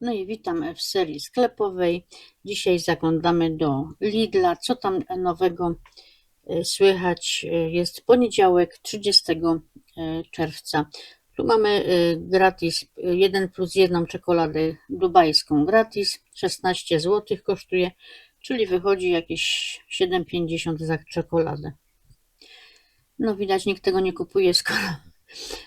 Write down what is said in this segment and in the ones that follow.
No i witam w serii sklepowej. Dzisiaj zaglądamy do Lidla. Co tam nowego e, słychać? E, Jest poniedziałek, 30 e, czerwca. Tu mamy gratis 1 plus 1 czekoladę dubajską gratis. 16 zł kosztuje, czyli wychodzi jakieś 7,50 za czekoladę. No widać, nikt tego nie kupuje, skoro,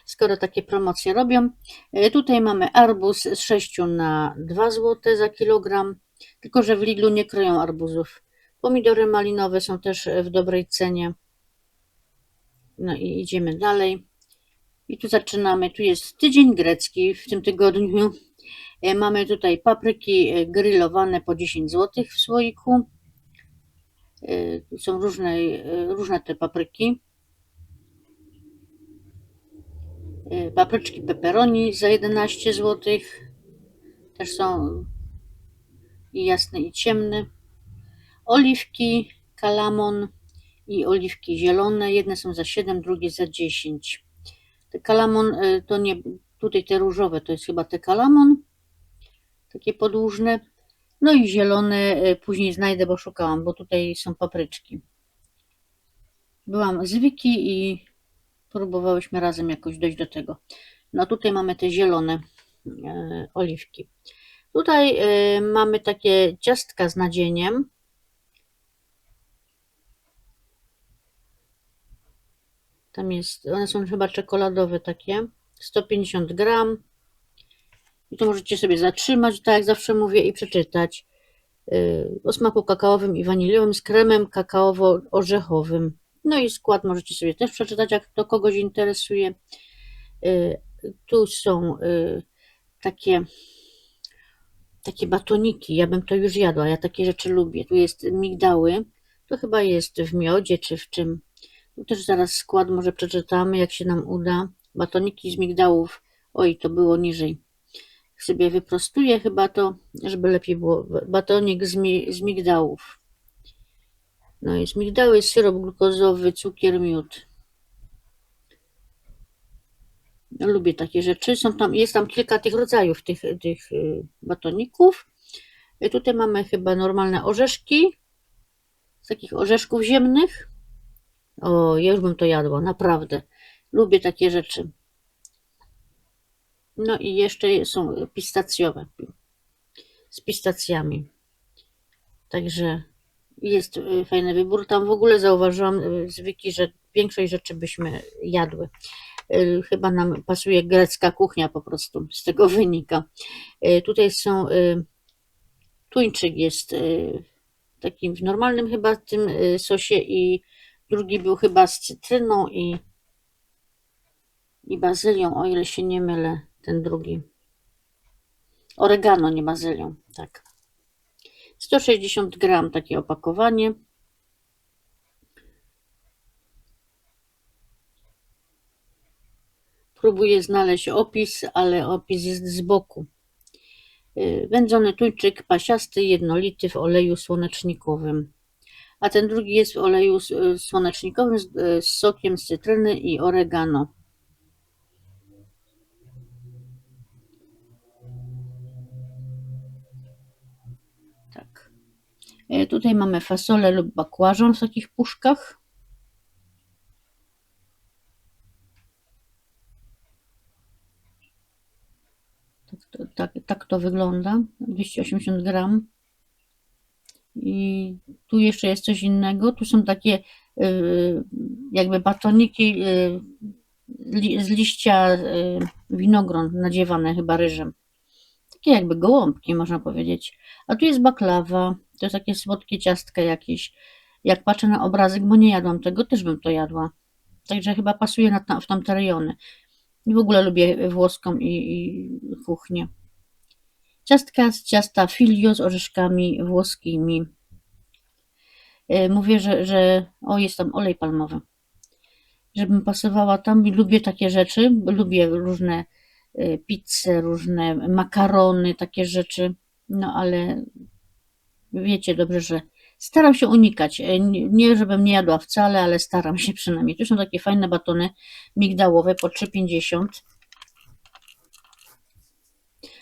skoro takie promocje robią. E, Tutaj mamy arbuz z 6 na 2 zł za kilogram, tylko że w Lidlu nie kroją arbuzów. Pomidory malinowe są też w dobrej cenie. No i idziemy dalej. I tu zaczynamy. Tu jest tydzień grecki w tym tygodniu. E, Mamy tutaj papryki e, grillowane po 10 zł w słoiku. Są różne, różne te papryki. E, Papryczki pepperoni za 11 zł. Też są i jasne i ciemne. Oliwki, kalamon i oliwki zielone. Jedne są za 7, drugie za 10. Te kalamon e, to nie, tutaj te różowe to jest chyba te kalamon. Takie podłużne. No i zielone e, później znajdę, bo szukałam, bo tutaj są papryczki. Byłam z i próbowałyśmy razem jakoś dojść do tego. No tutaj mamy te zielone e, oliwki. Tutaj e, mamy takie ciastka z nadzieniem. Tam jest, one są chyba czekoladowe takie. 150 gram. I to możecie sobie zatrzymać, tak jak zawsze mówię, i przeczytać. Yy, O smaku kakaowym i waniliowym z kremem kakaowo-orzechowym. No i skład możecie sobie też przeczytać, jak to kogoś interesuje. Yy, Tu są yy, takie, takie batoniki. Ja bym to już jadła. Ja takie rzeczy lubię. Tu jest migdały. To chyba jest w miodzie czy w czym. Tu też zaraz skład może przeczytamy, jak się nam uda. Batoniki z migdałów. Oj, to było niżej. Sobie wyprostuję chyba to, żeby lepiej było. Batonik z, mi, z migdałów. No jest migdały, syrop glukozowy, cukier, miód. No, lubię takie rzeczy. Są tam, jest tam kilka tych rodzajów tych, tych y, batoników. Y, Tutaj mamy chyba normalne orzeszki. Z takich orzeszków ziemnych. O, ja już bym to jadła, naprawdę. Lubię takie rzeczy. No i jeszcze są pistacjowe. Z pistacjami. Także jest y, fajny wybór. Tam w ogóle zauważyłam y, z Wiki, że większość rzeczy byśmy jadły. Y, Chyba nam pasuje grecka kuchnia po prostu, z tego wynika. Tutaj są, tuńczyk jest takim w normalnym chyba tym sosie i drugi był chyba z cytryną i, i bazylią, o ile się nie mylę, ten drugi. Oregano, nie bazylią, tak. 160 gram takie opakowanie. Próbuję znaleźć opis, ale opis jest z boku. Y, Wędzony tuńczyk pasiasty, jednolity w oleju słonecznikowym. A ten drugi jest w oleju słonecznikowym z, y, z sokiem z cytryny i oregano. Tutaj mamy fasolę lub bakłażan w takich puszkach. Tak to, tak, tak to wygląda. 280 gram. I tu jeszcze jest coś innego. Tu są takie y, jakby batoniki y, z liścia y, winogron nadziewane chyba ryżem. Takie jakby gołąbki, można powiedzieć. A tu jest baklawa. To jest takie słodkie ciastka jakieś. Jak patrzę na obrazek, bo nie jadłam tego, też bym to jadła. Także chyba pasuje na w tamte rejony. W ogóle lubię włoską i, i kuchnię. Ciastka z ciasta filio z orzeszkami włoskimi. E, Mówię, że, że o, jest tam olej palmowy. Żebym pasowała tam i lubię takie rzeczy, lubię różne e, pizze, różne makarony, takie rzeczy. No ale wiecie dobrze, że staram się unikać. E, Nie, żebym nie jadła wcale, ale staram się przynajmniej. Tu są takie fajne batony migdałowe po 3,50.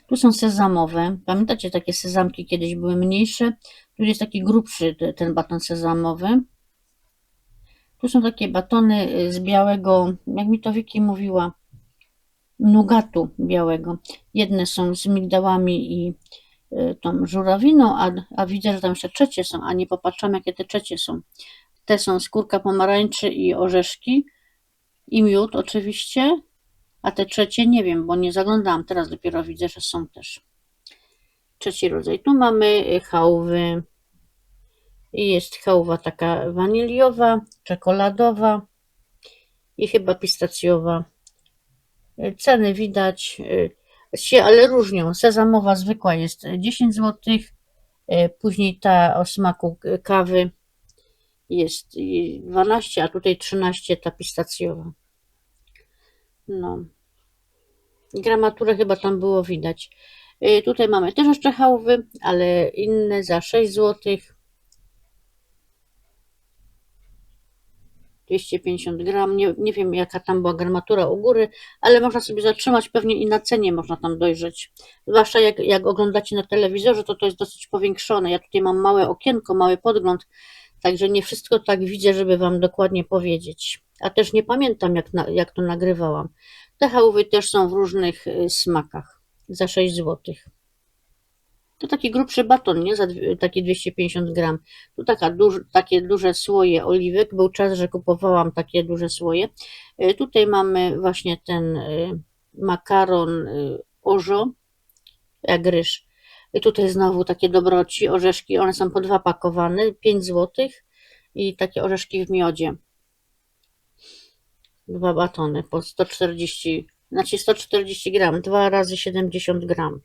Tu są sezamowe. Pamiętacie, takie sezamki kiedyś były mniejsze. Tu jest taki grubszy ten baton sezamowy. Tu są takie batony y, z białego, jak mi to Wiki mówiła, nugatu białego. Jedne są z migdałami i tą żurawiną, a, a widzę, że tam jeszcze trzecie są, a nie popatrzam, jakie te trzecie są. Te są skórka pomarańczy i orzeszki i miód oczywiście, a te trzecie nie wiem, bo nie zaglądałam, teraz dopiero widzę, że są też. Trzeci rodzaj. Tu mamy y, chałwy. Jest chałwa taka waniliowa, czekoladowa i chyba pistacjowa. Y, ceny widać, y, się ale różnią. Sezamowa zwykła jest 10 zł, później ta o smaku kawy jest 12, a tutaj 13 ta pistacjowa. No. Gramaturę chyba tam było widać. Y, tutaj mamy też jeszcze chałwy, ale inne za 6 zł. 250 gram. Nie, nie wiem, jaka tam była gramatura u góry, ale można sobie zatrzymać, pewnie i na cenie można tam dojrzeć. Zwłaszcza jak, jak oglądacie na telewizorze, to to jest dosyć powiększone. Ja tutaj mam małe okienko, mały podgląd, także nie wszystko tak widzę, żeby Wam dokładnie powiedzieć. A też nie pamiętam, jak, na, jak to nagrywałam. Te chałwy też są w różnych y, smakach za 6 zł. To taki grubszy baton, nie? Za takie 250 gram. Tu taka duż, takie duże słoje oliwek. Był czas, że kupowałam takie duże słoje. Y, tutaj mamy właśnie ten y, makaron orzo, jak ryż. Tutaj znowu takie dobroci, orzeszki. One są po dwa pakowane, 5 zł. I takie orzeszki w miodzie dwa batony po 140, znaczy 140 gram, 2 razy 70 gram.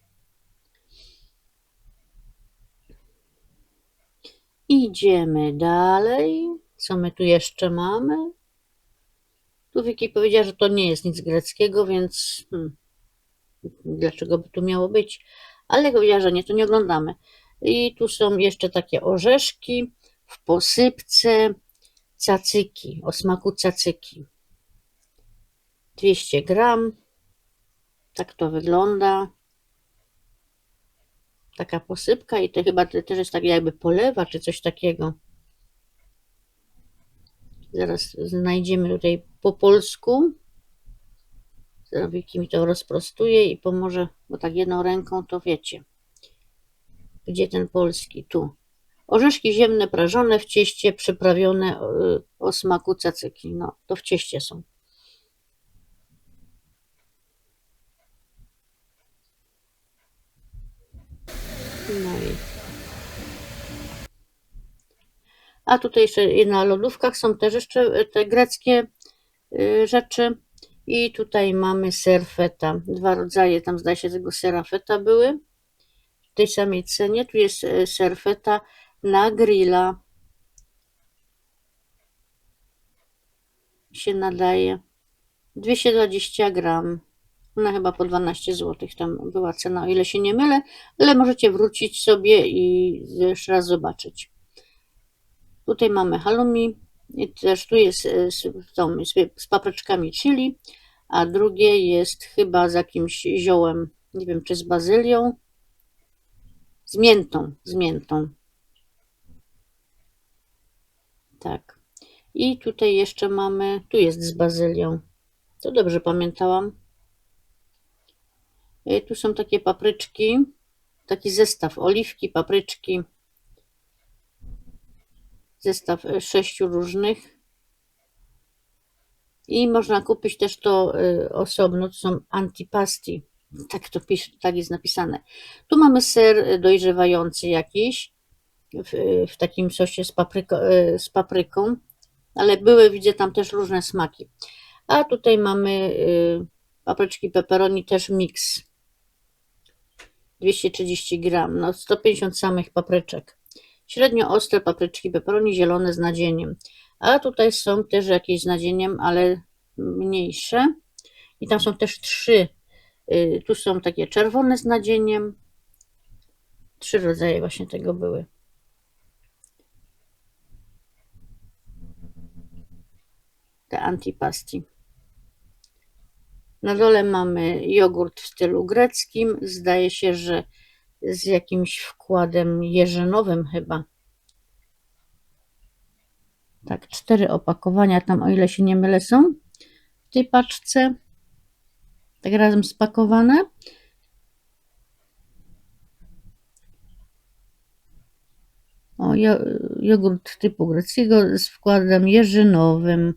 Idziemy dalej. Co my tu jeszcze mamy? Tu Wiki powiedziała, że to nie jest nic greckiego, więc hmm, dlaczego by tu miało być? Ale powiedziała, że nie, to nie oglądamy. I tu są jeszcze takie orzeszki w posypce cacyki, o smaku cacyki. 200 gram. Tak to wygląda. Taka posypka i to chyba też jest tak jakby polewa czy coś takiego. Zaraz znajdziemy tutaj po polsku. Wiki mi to rozprostuje i pomoże, bo tak jedną ręką to wiecie. Gdzie ten polski? Tu. Orzeszki ziemne prażone w cieście, przyprawione o, o smaku cacyki. No, to w cieście są. No i... A tutaj jeszcze na lodówkach są też jeszcze te greckie y, rzeczy. I tutaj mamy ser feta. Dwa rodzaje, tam zdaje się tego sera feta były. W tej samej cenie. Tu jest y, ser feta na grilla. Się nadaje. 220 gram. Ona chyba po 12 zł tam była cena, o ile się nie mylę, ale możecie wrócić sobie i jeszcze raz zobaczyć. Tutaj mamy halloumi, i też tu jest e, z, z, papryczkami chili, a drugie jest chyba z jakimś ziołem, nie wiem czy z bazylią, z miętą, z miętą. Tak. I tutaj jeszcze mamy, tu jest z bazylią. To dobrze pamiętałam. E, tu są takie papryczki, taki zestaw oliwki, papryczki, zestaw e, sześciu różnych. I można kupić też to e, osobno, to są antipasti. Tak to pisze, tak jest napisane. Tu mamy ser dojrzewający jakiś w, w takim sosie z, papryko, z papryką, ale były, widzę tam też różne smaki. A tutaj mamy papryczki pepperoni, też miks. 230 gram, no 150 samych papryczek. Średnio ostre papryczki peperoni zielone z nadzieniem. A tutaj są też jakieś z nadzieniem, ale mniejsze. I tam są też trzy. Y, tu są takie czerwone z nadzieniem. Trzy rodzaje właśnie tego były. Te antipasti. Na dole mamy jogurt w stylu greckim. Zdaje się, że z jakimś wkładem jeżynowym chyba. Tak, cztery opakowania tam, o ile się nie mylę, są w tej paczce. Tak razem spakowane. O, jogurt typu greckiego z wkładem jeżynowym.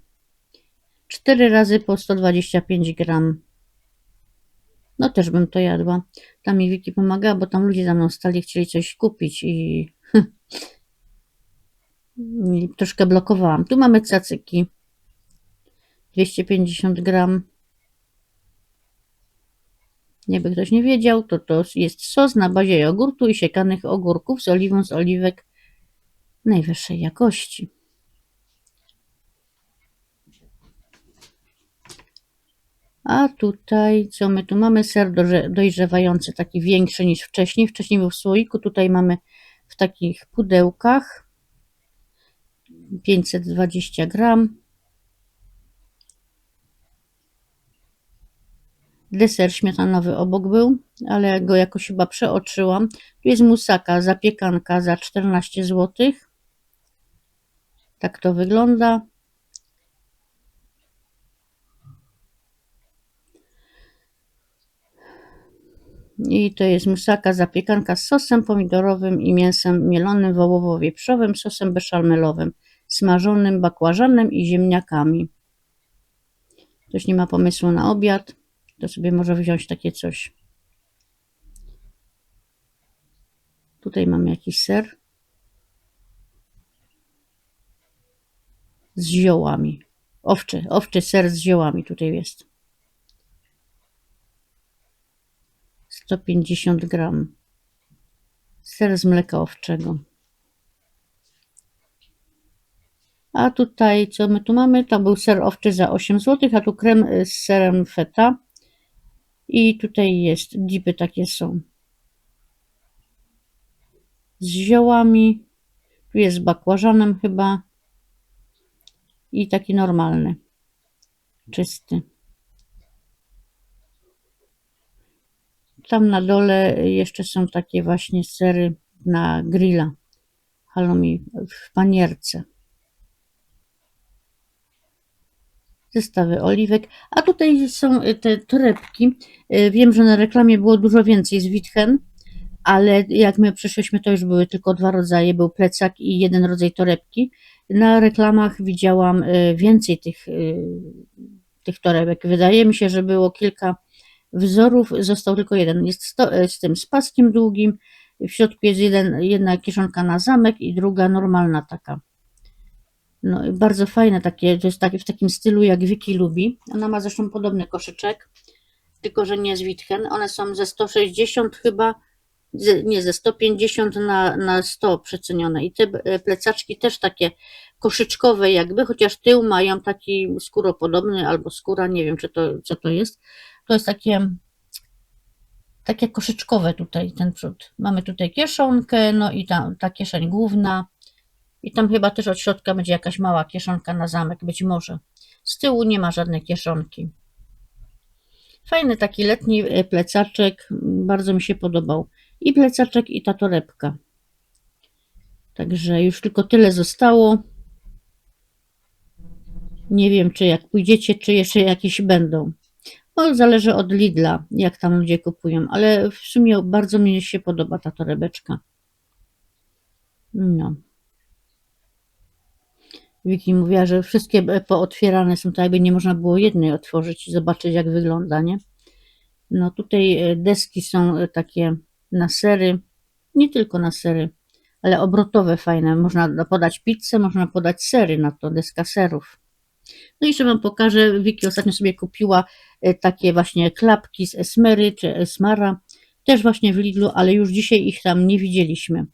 4 razy po 125 gram. No też bym to jadła. Tam mi Wiki pomagała, bo tam ludzie za mną stali, chcieli coś kupić i, troszkę blokowałam. Tu mamy cacyki. 250 gram. Jakby ktoś nie wiedział, to to jest sos na bazie jogurtu i siekanych ogórków z oliwą z oliwek najwyższej jakości. A tutaj, co my tu mamy? Ser dojrzewający, taki większy niż wcześniej. Wcześniej był w słoiku, tutaj mamy w takich pudełkach. 520 gram. Deser śmietanowy obok był, ale go jakoś chyba przeoczyłam. Tu jest musaka, zapiekanka za 14 zł. Tak to wygląda. I to jest musaka zapiekanka z sosem pomidorowym i mięsem mielonym wołowo-wieprzowym, sosem beszalmelowym, smażonym bakłażanem i ziemniakami. Ktoś nie ma pomysłu na obiad, to sobie może wziąć takie coś. Tutaj mamy jakiś ser. Z ziołami. Owczy, owczy ser z ziołami tutaj jest. 150 gram. Ser z mleka owczego. A tutaj, co my tu mamy? To był ser owczy za 8 zł, a tu krem z serem feta. I tutaj jest, dipy takie są. Z ziołami. Tu jest z bakłażanem chyba. I taki normalny. Czysty. Tam na dole jeszcze są takie właśnie sery na grilla. Halloumi w panierce. Zestawy oliwek. A tutaj są te torebki. Wiem, że na reklamie było dużo więcej z Witchen, ale jak my przyszliśmy, to już były tylko dwa rodzaje. Był plecak i jeden rodzaj torebki. Na reklamach widziałam e, więcej tych, tych torebek. Wydaje mi się, że było kilka wzorów został tylko jeden. Jest sto, e, z tym z paskiem długim, w środku jest jeden, jedna kieszonka na zamek i druga normalna taka. No, bardzo fajne takie, to jest takie w takim stylu jak Wiki lubi. Ona ma zresztą podobny koszyczek, tylko że nie z Witchen. One są ze 160 chyba, nie, ze 150 na, na 100 przecenione. I te e, plecaczki też takie koszyczkowe jakby, chociaż tył mają taki skóropodobny albo skóra, nie wiem czy to, co to jest. To jest takie, takie koszyczkowe tutaj ten przód. Mamy tutaj kieszonkę, no i ta, ta kieszeń główna. I tam chyba też od środka będzie jakaś mała kieszonka na zamek, być może. Z tyłu nie ma żadnej kieszonki. Fajny taki letni e, plecaczek, bardzo mi się podobał. I plecaczek, i ta torebka. Także już tylko tyle zostało. Nie wiem, czy jak pójdziecie, czy jeszcze jakieś będą. No, zależy od Lidla, jak tam ludzie kupują, ale w sumie bardzo mi się podoba ta torebeczka. No. Wiki mówiła, że wszystkie pootwierane są, tak jakby nie można było jednej otworzyć i zobaczyć, jak wygląda, nie? No tutaj e, deski są e, takie na sery, nie tylko na sery, ale obrotowe, fajne. Można podać pizzę, można podać sery na to, deska serów. No i jeszcze Wam pokażę, Wiki ostatnio sobie kupiła e, takie właśnie klapki z Esmery czy Esmara, też właśnie w Lidlu, ale już dzisiaj ich tam nie widzieliśmy.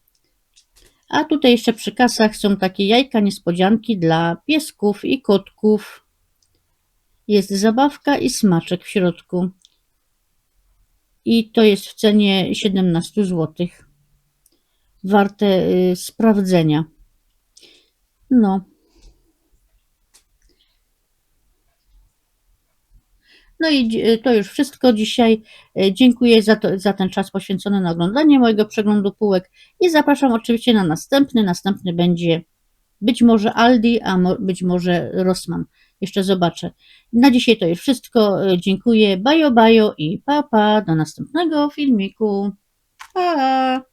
A tutaj jeszcze przy kasach są takie jajka niespodzianki dla piesków i kotków. Jest zabawka i smaczek w środku. I to jest w cenie 17 zł. Warte y, sprawdzenia. No, No i to już wszystko dzisiaj. E, Dziękuję za, to, za ten czas poświęcony na oglądanie mojego przeglądu półek i zapraszam oczywiście na następny. Następny będzie być może Aldi, a mo, być może Rossmann. Jeszcze zobaczę. Na dzisiaj to już wszystko. E, Dziękuję. Bajo, bajo i pa, pa. Do następnego filmiku. Pa!